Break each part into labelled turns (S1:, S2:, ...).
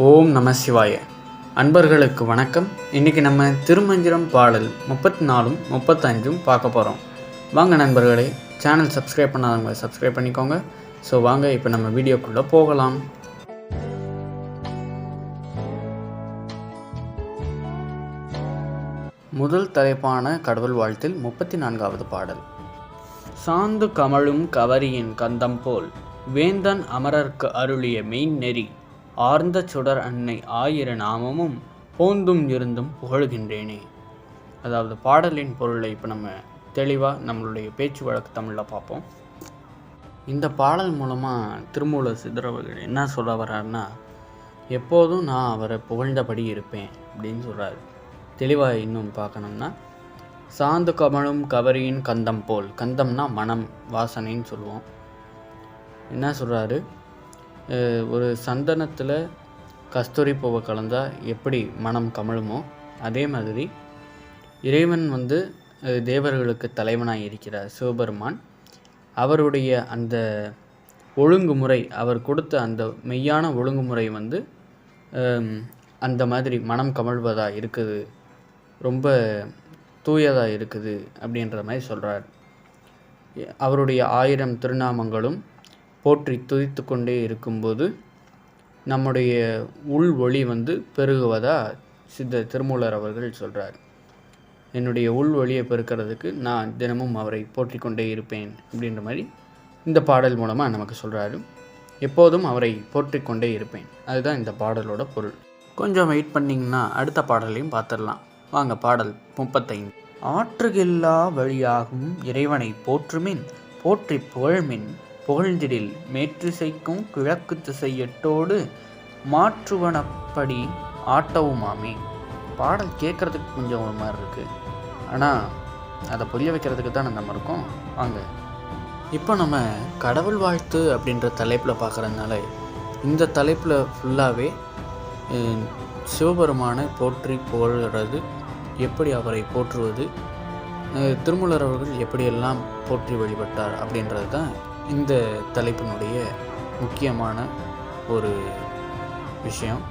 S1: ஓம் நம சிவாய. அன்பர்களுக்கு வணக்கம். இன்றைக்கி நம்ம திருமஞ்சிரம் பாடல் முப்பத்தி நாலும் முப்பத்தஞ்சும் பார்க்க போகிறோம் வாங்க நண்பர்களே சேனல் சப்ஸ்கிரைப் பண்ணாதவங்க சப்ஸ்கிரைப் பண்ணிக்கோங்க. ஸோ வாங்க இப்போ நம்ம வீடியோக்குள்ளே போகலாம். முதல் தலைப்பான கடவுள் வாழ்த்தில் முப்பத்தி நான்காவது பாடல். சாந்து கமழும் கவரியின் கந்தம் போல் வேந்தன் அமரர்க்கு அருளிய மெயின் நெறி ஆர்ந்த சுடர் அன்னை ஆயிர நாமமும் போந்தும் இருந்தும் புகழுகின்றேனே. அதாவது பாடலின் பொருளை இப்போ நம்ம தெளிவாக நம்மளுடைய பேச்சு வழக்கு தமிழில் பார்ப்போம். இந்த பாடல் மூலமாக திருமூல சித்தரவர்கள் என்ன சொல்ல வர்றாருன்னா எப்போதும் நான் அவரை புகழ்ந்தபடி இருப்பேன் அப்படின்னு சொல்கிறாரு தெளிவாக இன்னும் பார்க்கணும்னா சாந்து கமலும் கவரியின் கந்தம் போல் கந்தம்னா மனம் வாசனைன்னு சொல்லுவோம். என்ன சொல்கிறாரு ஒரு சந்தனத்தில் கஸ்தூரி பூவை கலந்தால் எப்படி மனம் கமழுமோ அதே மாதிரி இறைவன் வந்து தேவர்களுக்கு தலைவனாக இருக்கிறார் சிவபெருமான். அவருடைய அந்த ஒழுங்குமுறை அவர் கொடுத்த அந்த மெய்யான ஒழுங்குமுறை வந்து அந்த மாதிரி மனம் கமழ்வதாக இருக்குது ரொம்ப தூயதாக இருக்குது அப்படின்ற மாதிரி சொல்கிறார் அவருடைய ஆயிரம் திருநாமங்களும் போற்றி துதித்து கொண்டே இருக்கும்போது நம்முடைய உள் ஒளி வந்து பெருகுவதா சித்த திருமூலர் அவர்கள் சொல்கிறார் என்னுடைய உள் ஒளியை பெருக்கிறதுக்கு நான் தினமும் அவரை போற்றி கொண்டே இருப்பேன் அப்படின்ற மாதிரி இந்த பாடல் மூலமாக நமக்கு சொல்கிறாரு எப்போதும் அவரை போற்றி கொண்டே இருப்பேன். அதுதான் இந்த பாடலோட பொருள். கொஞ்சம் வெயிட் பண்ணிங்கன்னா அடுத்த பாடலையும் பார்த்துடலாம். வாங்க பாடல் முப்பத்தைந்து. ஆற்றுகில்லா வழியாகும் இறைவனை போற்றுமின் போற்றி புகழ்மின் புகழ்ந்திடில் மேற்றிசைக்கும் கிழக்கு திசை எட்டோடு மாற்றுவனப்படி ஆட்டவுமாமே. பாடல் கேட்குறதுக்கு கொஞ்சம் ஒரு மாதிரி இருக்குது ஆனால் அதை புரிய வைக்கிறதுக்கு தான் நம்ம இருக்கோம். வாங்க. இப்போ நம்ம கடவுள் வாழ்த்து அப்படின்ற தலைப்பில் பார்க்குறதுனால இந்த தலைப்பில் ஃபுல்லாகவே சிவபெருமானை போற்றி புகழ்கிறது எப்படி அவரை போற்றுவது திருமூலர் அவர்கள் எப்படியெல்லாம் போற்றி வழிபட்டார் அப்படின்றது தான் இந்த தலைப்பினுடைய முக்கியமான ஒரு விஷயம்.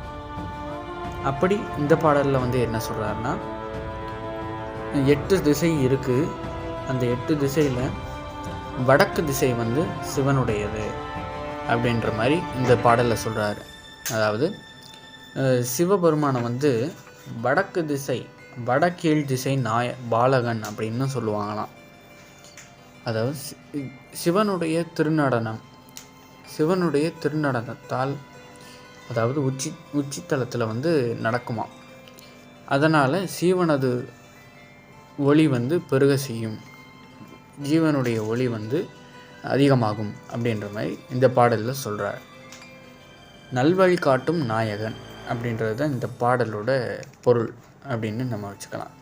S1: அப்படி இந்த பாடலில் வந்து என்ன சொல்கிறாருன்னா எட்டு திசை இருக்குது அந்த எட்டு திசையில் வடக்கு திசை வந்து சிவனுடையது அப்படின்ற மாதிரி இந்த பாடலில் சொல்கிறாரு அதாவது சிவபெருமானை வந்து வடக்கு திசை வடக்கீழ் திசை நாய பாலகன் அப்படின்னு சொல்லுவாங்களாம். அதாவது சி- சிவனுடைய திருநடனம் சிவனுடைய திருநடனத்தால் அதாவது உச்சி உச்சித்தலத்தில் வந்து நடக்குமா? அதனால் சீவனது ஒளி வந்து பெருக செய்யும். ஜீவனுடைய ஒளி வந்து அதிகமாகும் அப்படின்ற மாதிரி இந்த பாடலில் சொல்கிறார் நல்வழி காட்டும் நாயகன் அப்படின்றது தான் இந்த பாடலோட பொருள் அப்படின்னு நம்ம வச்சுக்கலாம்.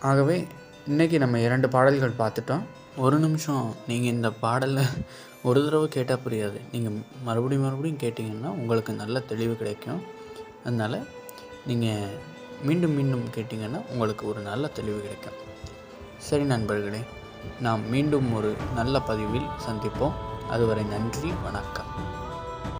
S1: ஆகவே இன்றைக்கி நம்ம இரண்டு பாடல்கள் பார்த்துட்டோம். ஒரு நிமிஷம் நீங்கள் இந்த பாடலை ஒரு தடவை கேட்டால் புரியாது. நீங்கள் மறுபடியும் மறுபடியும் கேட்டிங்கன்னா உங்களுக்கு நல்ல தெளிவு கிடைக்கும். அதனால் நீங்கள் மீண்டும் மீண்டும் கேட்டிங்கன்னா உங்களுக்கு ஒரு நல்ல தெளிவு கிடைக்கும். சரி நண்பர்களே நாம் மீண்டும் ஒரு நல்ல பதிவில் சந்திப்போம். அதுவரை நன்றி வணக்கம்.